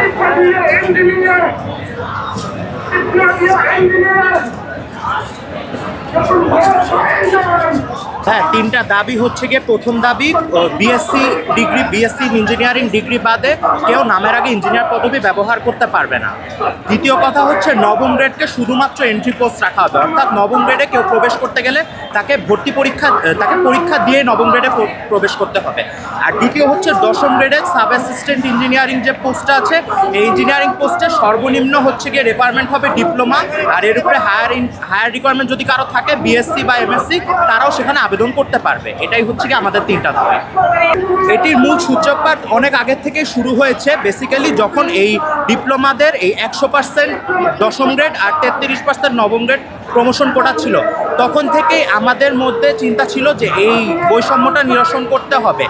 engineer. It's not your engineer. হ্যাঁ তিনটা দাবি হচ্ছে গিয়ে, প্রথম দাবি BSc degree BSc engineering degree বাদে কেউ নামের আগে ইঞ্জিনিয়ার পদবি ব্যবহার করতে পারবে না। দ্বিতীয় কথা হচ্ছে, নবম গ্রেডকে শুধুমাত্র এন্ট্রি পোস্ট রাখা হবে। অর্থাৎ নবম গ্রেডে কেউ প্রবেশ করতে গেলে তাকে ভর্তি পরীক্ষা তাকে পরীক্ষা দিয়ে নবম গ্রেডে প্রবেশ করতে হবে। আর দ্বিতীয় হচ্ছে, দশম গ্রেডে সাব অ্যাসিস্ট্যান্ট ইঞ্জিনিয়ারিং যে পোস্টটা আছে, এই ইঞ্জিনিয়ারিং পোস্টে সর্বনিম্ন হচ্ছে গিয়ে রিকোয়ারমেন্ট হবে ডিপ্লোমা আর এর উপরে হায়ার হায়ার রিকোয়ারমেন্ট যদি কারও থাকে বিএসসি বা এমএসসি তারাও সেখানে আবেদন করতে পারবে। এটাই হচ্ছে কি আমাদের তিনটা ধরে এটির মূল সূচকপাত অনেক আগের থেকে শুরু হয়েছে। বেসিক্যালি যখন এই ডিপ্লোমাদের এই একশো পার্সেন্ট দশম গ্রেড আর তেত্রিশ পার্সেন্ট নবম গ্রেড প্রমোশন কোটা ছিল তখন থেকেই আমাদের মধ্যে চিন্তা ছিল যে এই বৈষম্যটা নিরসন করতে হবে।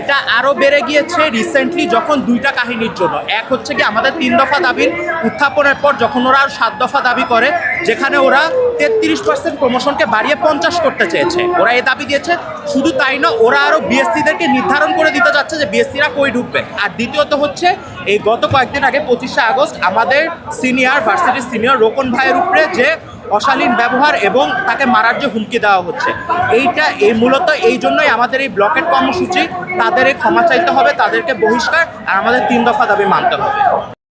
এটা আরও বেড়ে গিয়েছে রিসেন্টলি যখন দুইটা কাহিনীর জন্য। এক হচ্ছে কি আমাদের তিন দফা দাবির উত্থাপনের পর যখন ওরা আর সাত দফা দাবি করে, যেখানে ওরা তেত্রিশ পার্সেন্ট প্রমোশনকে বাড়িয়ে পঞ্চাশ করতে চেয়েছে। ওরা এ দাবি দিয়েছে, শুধু তাই না, ওরা আরও বিএসসিদেরকে নির্ধারণ করে দিতে যাচ্ছে যে বিএসসিরা কই ঢুকবে। আর দ্বিতীয়ত হচ্ছে, এই গত কয়েকদিন আগে পঁচিশে আগস্ট আমাদের সিনিয়র ভার্সিটির সিনিয়র রোকন ভাইয়ের উপরে যে অশালীন ব্যবহার এবং তাকে মারার যে হুমকি দেওয়া হচ্ছে। এইটা এই মূলত এই জন্যই আমাদের এই ব্লকের কর্মসূচি তাদের ক্ষমা চাইতে হবে, তাদেরকে বহিষ্কার, আর আমাদের তিন দফা দাবি মানতে হবে।